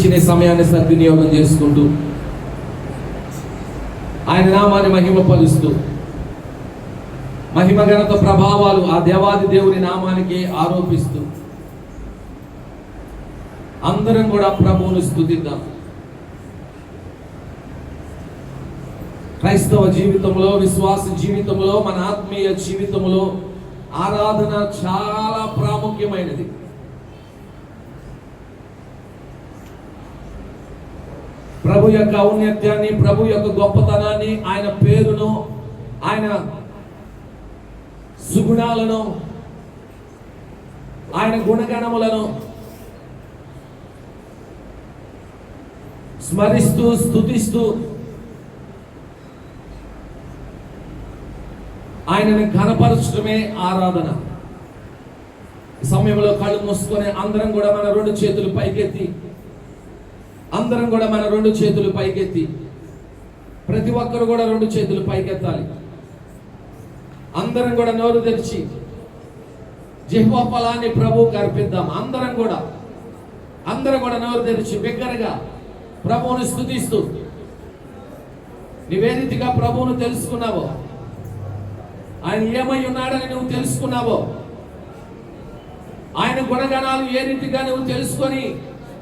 ఇచ్చిన సమయాన్ని సద్వినియోగం చేసుకుంటూ ఆయన నామాన్ని మహిమపరుస్తూ మహిమ ఘనత ప్రభావాలు ఆ దేవాది దేవుని నామానికి ఆరోపిస్తూ అందరం కూడా ప్రభువును స్థుతిద్దాం. క్రైస్తవ జీవితంలో విశ్వాస జీవితంలో మన ఆత్మీయ జీవితంలో ఆరాధన చాలా ప్రాముఖ్యమైనది. ప్రభు యొక్క ఔన్నత్యాన్ని ప్రభు యొక్క గొప్పతనాన్ని ఆయన పేరును ఆయన సుగుణాలను ఆయన గుణగణములను స్మరిస్తూ స్తుతిస్తూ ఆయనను ఘనపరచడమే ఆరాధన. సమయంలో కళ్ళు మూసుకొని అందరం కూడా మన రెండు చేతులు పైకెత్తి అందరం కూడా మన రెండు చేతులు పైకెత్తి ప్రతి ఒక్కరు కూడా రెండు చేతులు పైకెత్తాలి. అందరం కూడా నోరు తెరిచి జిహ్వ ఫలాన్ని ప్రభువుకి అర్పిద్దాం. అందరం కూడా అందరం కూడా నోరు తెరిచి బిగ్గరగా ప్రభువుని స్థుతిస్తూ నివేదితగా ప్రభువును తెలుసుకున్నావో? ఆయన ఏమై ఉన్నాడని నువ్వు తెలుసుకున్నావో? ఆయన గుణగణాలు ఏ రీతిగా నువ్వు తెలుసుకొని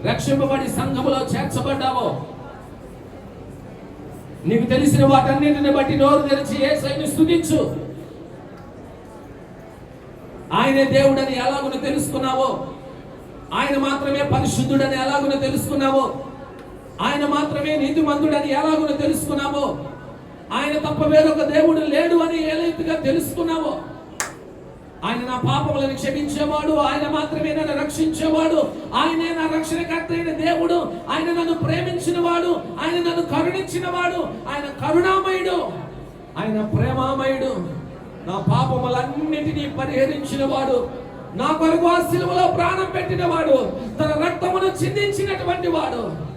రక్షింపబడి సంఘములో చేర్చబడ్డావో. నీకు తెలిసిన వాటన్నిటిని బట్టి నోరు తెరిచి ఏ సైని స్థుతించు ఆయనే దేవుడని ఎలాగున తెలుసుకున్నావో. ఆయన మాత్రమే పరిశుద్ధుడని ఎలాగున తెలుసుకున్నావో. ఆయన మాత్రమే నీతిమంతుడని ఎలాగున తెలుసుకున్నావో. ఆయన తప్ప వేరొక దేవుడు లేడు అని ఏలైతుగా తెలుసుకున్నావో. ఆయన నా పాపములను క్షమించేవాడు. ఆయన మాత్రమే నన్ను రక్షించేవాడు. ఆయనే నా రక్షణకర్త అయిన దేవుడు. ఆయన నన్ను ప్రేమించిన వాడు ఆయన నన్ను కరుణించిన వాడు ఆయన కరుణామయుడు. ఆయన ప్రేమామయుడు. నా పాపములన్నిటినీ పరిహరించిన వాడు నా కొరకు ఆ సిలువలో ప్రాణం పెట్టిన వాడు తన రక్తమును చిందించినటువంటి వాడు.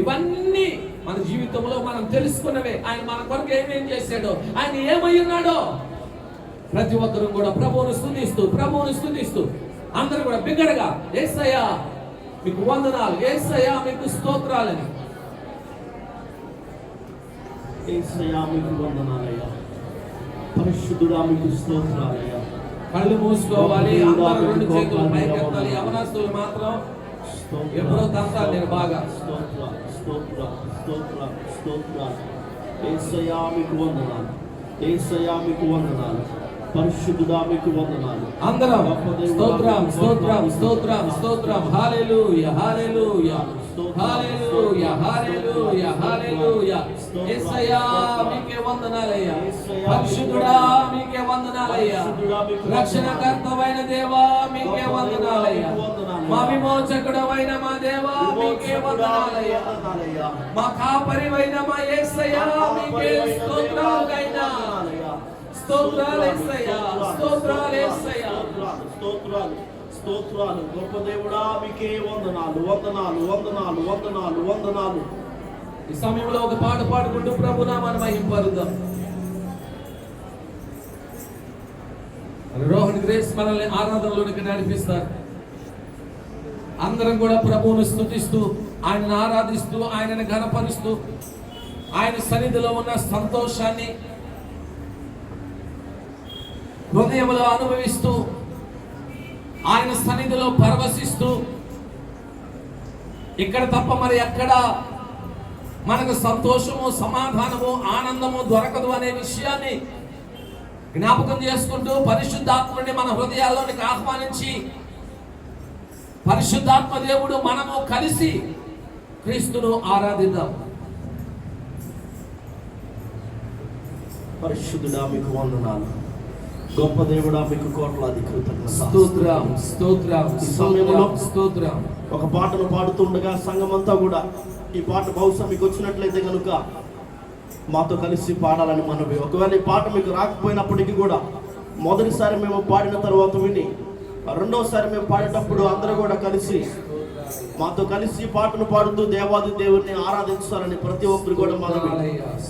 ఇవన్నీ జీవితంలో మనం తెలుసుకున్నవే. ఆయన మన కొరకు ఏమేం చేశాడో ఆయన ఏమై ఉన్నాడో ప్రతి ఒక్కరూ కూడా ప్రభువును స్థుతిస్తూ ప్రభువును స్థుతిస్తూ అందరూ కూడా బిగ్గరగా ఏసయ్యా మీకు వందనాలు ఏసయ్యా మీకు స్తోత్రాలని. ఏసయ్యా మీకు వందనాలయ్యా. పరిశుద్ధుడా మీకు స్తోత్రాలయ్యా. కళ్ళు మూసుకోవాలి అందరూ రెండు చేతులు పైకెత్తాలి యవనస్తులు మాత్రం ఎప్పుడో తంతాలి నేను బాగా. స్తోత్ర స్తోత్ర స్తోత్ర. స్తోత్ర ఏసయ్యా మీకు వందనాలు. ఏసయ్యా మీకు వందనాలు. పరిశుద్ధుడా మీకు వందనాలు. అందరం స్తోత్రం స్తోత్రం స్తోత్రం స్తోత్రం. హల్లెలూయా హల్లెలూయా. హల్లెలూయా హల్లెలూయా హల్లెలూయా. యేసయ్యా మీకే వందనాలయ్యా. పరిశుద్ధుడా మీకే వందనాలయ్యా. రక్షణకర్తవైన దేవా మీకే వందనాలయ్యా. మా విమోచకుడవైన మా దేవా మీకే వందనాలయ్యా. మా కాపరివైన మా యేసయ్యా మీకే స్తోత్రాలైనా. స్తోత్రాలు యేసయ్యా స్తోత్రాలు యేసయ్యా స్తోత్రాలు స్తోత్రాలు గొప్ప దేవుడా మీకే వందనాలు వందనాలు వందనాలు వందనాలు వందనాలు. ఈ సమయంలో ఒక పాట పాడుకుంటూ ప్రభు నామాన్ని మహింపరుద్దాం. రోహన్ గ్రేస్ మనల్ని ఆరాధనలోనికి నడిపిస్తారు. అందరం కూడా ప్రభువును స్థుతిస్తూ ఆయనను ఆరాధిస్తూ ఆయనను ఘనపరుస్తూ ఆయన సన్నిధిలో ఉన్న సంతోషాన్ని హృదయంలో అనుభవిస్తూ ఆయన సన్నిధిలో పరవశిస్తూ ఇక్కడ తప్ప మరి ఎక్కడ మనకు సంతోషము సమాధానము ఆనందము దొరకదు అనే విషయాన్ని జ్ఞాపకం చేసుకుంటూ పరిశుద్ధాత్ముడిని మన హృదయాల్లోనికి ఆహ్వానించి పరిశుద్ధాత్మ దేవుడు మనము కలిసి క్రీస్తును ఆరాధిద్దాం. పరిశుద్ధుడా మీకు వందనాలు. గొప్ప దేవుడా మీకు కోట్లాది కృతజ్ఞత స్తోత్రం స్తోత్రం స్తోత్రం స్తోత్రం. ఒక పాటను పాడుతుండగా సంఘమంతా కూడా ఈ పాట బహుశా మీకు వచ్చినట్లయితే కనుక మాతో కలిసి పాడాలని మనవి. ఒకవేళ ఈ పాట మీకు రాకపోయినప్పటికీ కూడా మొదటిసారి మేము పాడిన తర్వాత విని రెండోసారి మేము పాడేటప్పుడు అందరూ కూడా కలిసి మాతో కలిసి పాటను పాడుతూ దేవాది దేవుణ్ణి ఆరాధించాలని ప్రతి ఒక్కరు కూడా మనవి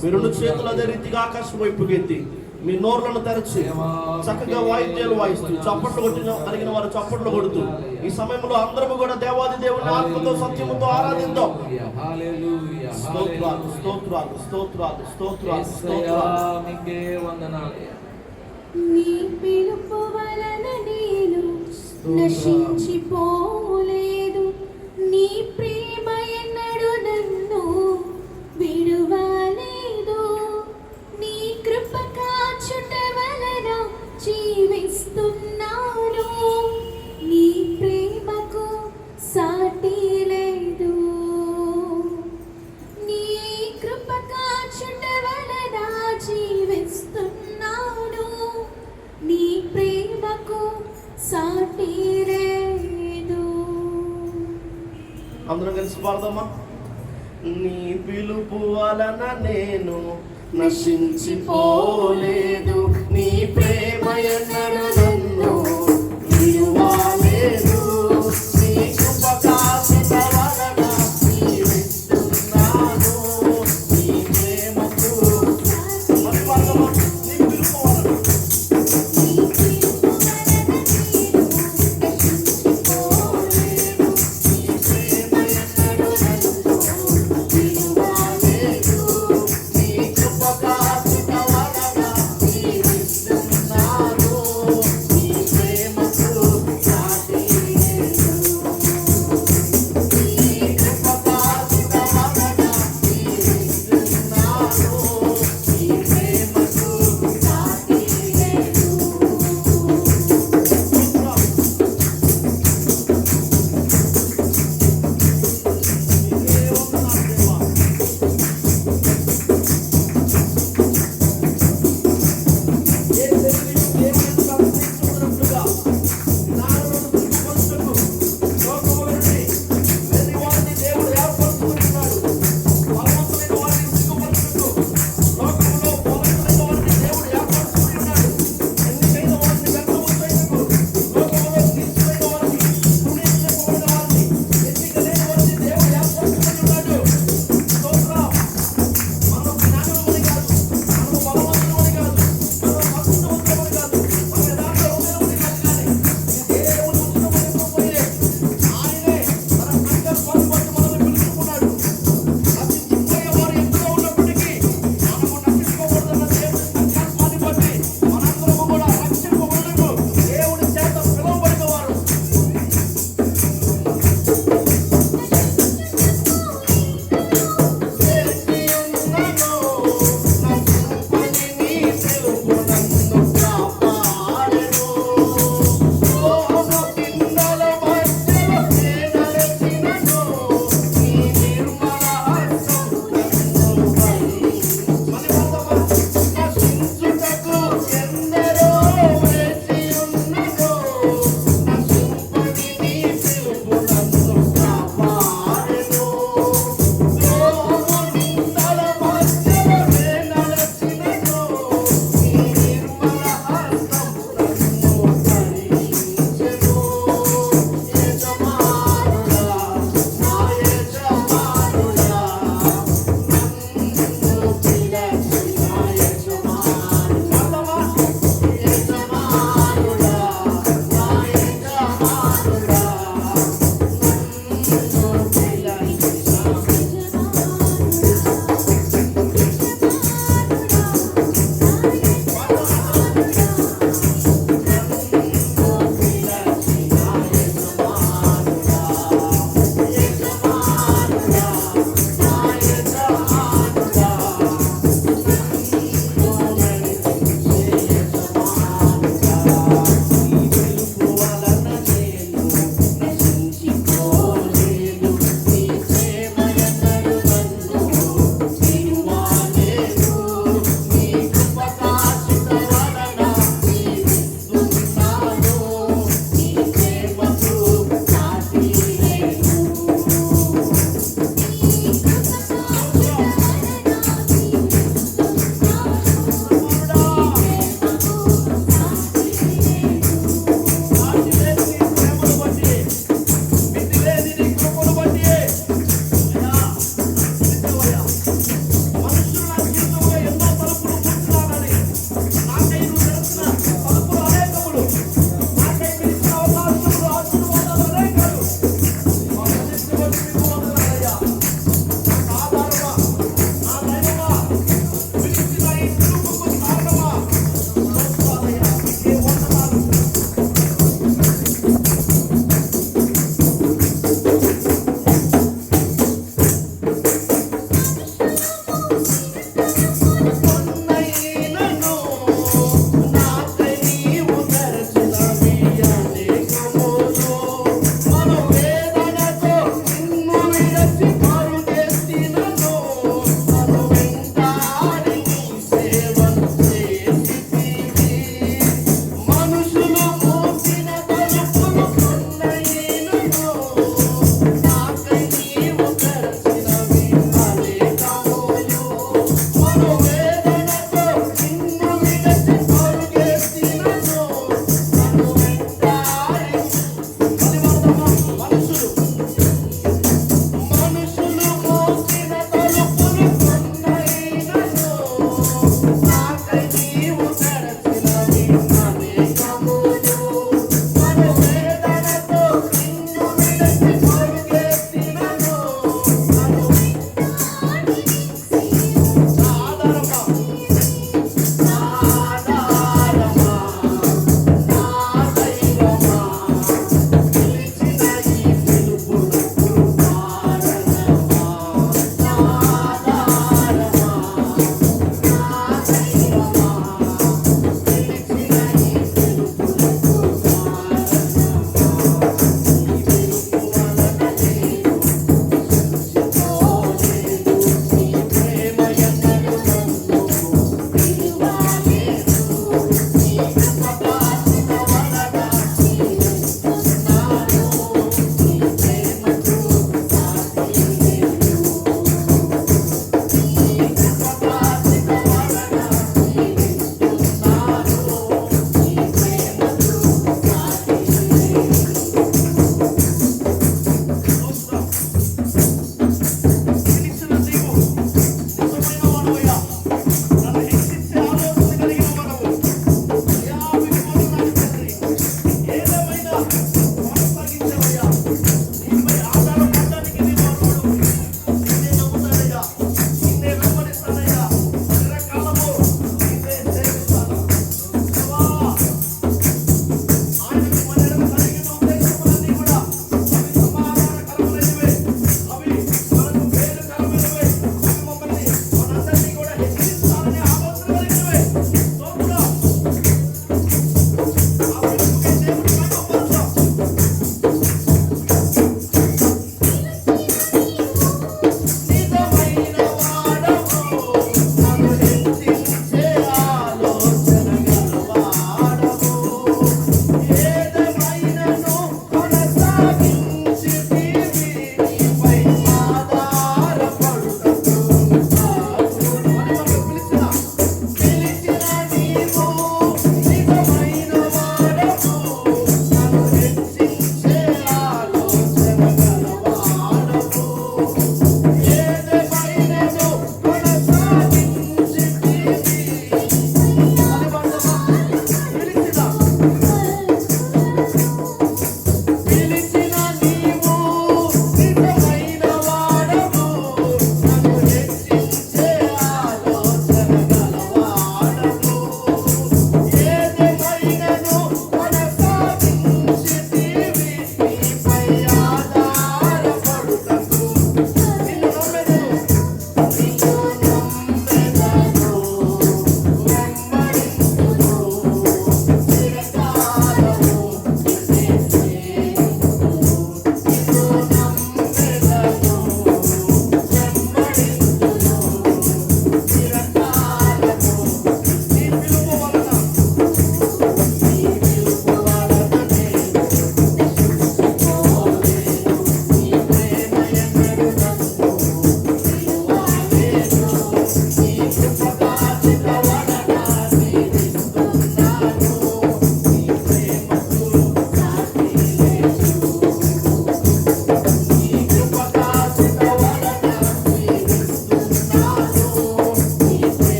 మీ రెండు చేతులు అదే రీతిగా ఆకాశం వైపుకి ఎత్తి మీ నోర్లను తెరచి చక్కగా వాయిద్యాలు వాయిస్తూ చప్పట్లు కొట్టిన కలిగిన వారు చప్పట్లు కొడుతూ ఈ సమయంలో అందరము కూడా దేవాది దేవుని ఆత్మతో సత్యముతో ఆరాధిద్దాం. స్తోత్రాలు స్తోత్రాలు స్తోత్రాలు స్తోత్రాలు. స్తోత్రాలు నీ పిలుపు వలన నేను నశించిపో వలన నేను నశించిపోలేదు. నీ ప్రేమ ఎన్నడూ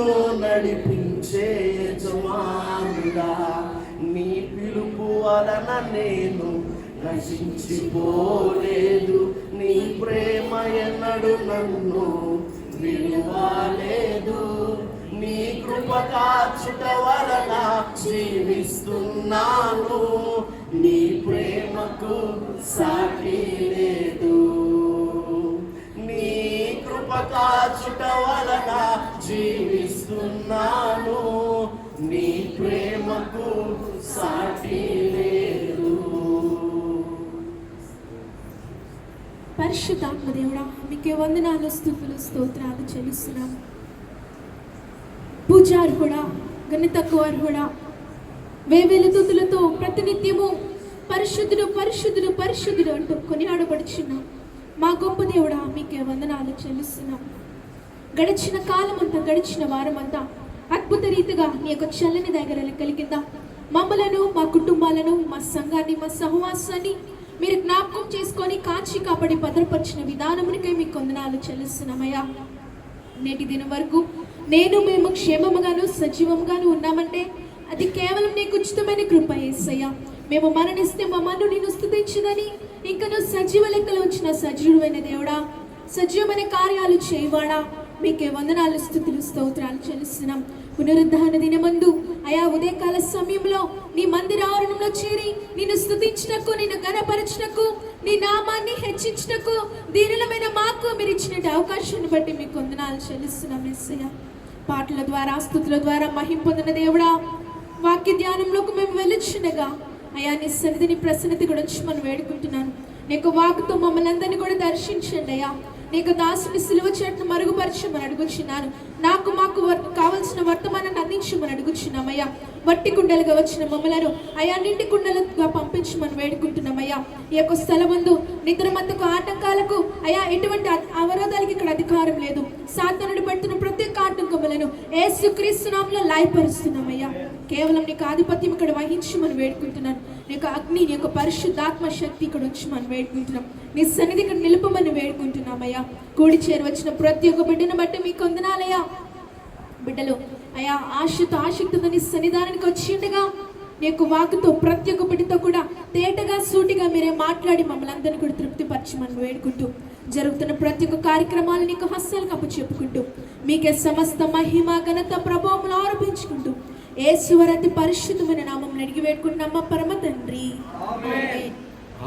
నన్ను నడిపించే యజమానుడా నీ పిలుపు వలన నేను నశించిపోలేదు. నీ ప్రేమ ఎన్నడు నన్ను విలువలేదు. నీ కృప కాచుట వలన జీవిస్తున్నాను. నీ ప్రేమకు సాటి లేదు. కృపకాచుట వలన జీవిస్తున్నాను. నీ ప్రేమకు సాటి లేదు. పరిశుద్ధాత్మ దేవుడా మీకే వందనాలు స్థుతులు స్తోత్రాలు చెల్లిస్తున్నాను పూజార్హుడా ఘనతకు అర్హుడా వేవేల తుతులతో ప్రతినిత్యము పరిశుద్ధుడు పరిశుద్ధుడు పరిశుద్ధుడు అంటూ కొనియాడబడుచున్నాం. మా గొప్ప దేవుడా మీకే వందనాలు చెల్లిస్తున్నాం. గడిచిన కాలం అంతా గడిచిన వారం అంతా అద్భుత రీతిగా నీ యొక్క చల్లని దగ్గర కలిగిందా మమ్మలను మా కుటుంబాలను మా సంఘాన్ని మా సహవాసాన్ని మీరు జ్ఞాపకం చేసుకొని కాచి కాపాడి భద్రపరిచిన విధానమునికై మీకు వందనాలు చెల్లిస్తున్నామయ్యా నేటి దినం వరకు నేను మేము క్షేమముగాను సజీవముగాను ఉన్నామంటే అది కేవలం నీకు ఉచితమైన కృప ఏసయ్యా మేము మరణిస్తే మా మన్ను నేను స్థుతించదని ఇంకా నువ్వు సజీవ లెక్కలో వచ్చిన సజీవుడైన దేవుడా సజీవమైన కార్యాలు చేయవాడా. మీకే వందనాలు స్థుతులు స్తోత్రాలు చెల్లిస్తున్నాం. పునరుద్ధరణ దినమందు అయా ఉదయకాల సమయంలో నీ మందిర ఆవరణంలో చేరి నిన్ను స్థుతించినకు నిన్ను గణపరచినకు నీ నామాన్ని హెచ్చించినకు దీనిలమైన మాకు మీరు ఇచ్చిన అవకాశాన్ని బట్టి మీకు వందనాలు చెల్లిస్తున్నాం ఎస్సయ్య పాటల ద్వారా స్థుతుల ద్వారా మహిం పొందిన దేవుడా వాక్య ధ్యానంలోకి మేము వెళ్ళొచ్చుండగా అయ్యా నీ సన్నిధిని ప్రసన్నత గురించి మనం వేడుకుంటున్నాను. నీకు వాకుతో మమ్మల్ని అందరినీ కూడా దర్శించండి అయ్యా. నీకు దాసుని సిలువ చెట్టు మరుగుపరచమని అడుగుచున్నాను. నాకు మాకు కావలసిన వర్తమానాన్ని అందించమని అడుగుచున్నామయ్యా వట్టి కుండలుగా వచ్చిన మమ్మలను అయా నిండి కుండలుగా పంపించమని వేడుకుంటున్నామయ్యా ఈ యొక్క స్థలమందు నిద్రమత్తకు ఆటంకాలకు అయా ఎటువంటి అవరోధాలకి ఇక్కడ అధికారం లేదు. సాతానుడు పెడుతున్న ప్రతి ఒక్క ఆటంకములను సుక్రీస్తునాంలో లాయపరుస్తున్నామయ్యా కేవలం నీకు ఆధిపత్యం ఇక్కడ వహించమని వేడుకుంటున్నాను యొక్క అగ్ని నీ యొక్క పరిశుద్ధాత్మ శక్తి ఇక్కడ ఉంచమని వేడుకుంటున్నాం. నీ సన్నిధి ఇక్కడ నిలుపమని వేడుకుంటున్నామయ్యా కూడి చేరవచ్చిన ప్రతి ఒక్క బిడ్డను బట్టి మీకు వందనాలయ్యా బిడ్డలు అయ్యా ఆశతో ఆసక్తితో నీ సన్నిధానానికి వచ్చిండగా నీ యొక్క వాకుతో ప్రతి ఒక్క బిడ్డతో కూడా తేటగా సూటిగా మీరే మాట్లాడి మమ్మల్ని అందరినీ కూడా తృప్తిపరచమని వేడుకుంటూ జరుగుతున్న ప్రతి ఒక్క కార్యక్రమాలు నీకు హస్తాలకు కప్పు చెప్పుకుంటూ మీకే సమస్త మహిమ ఘనత ప్రభావం ఆరోపించుకుంటూ ఏ సువరతి పరిశుద్ధమైన నామం అడిగి వేడుకుంటున్నామా పరమ తండ్రి.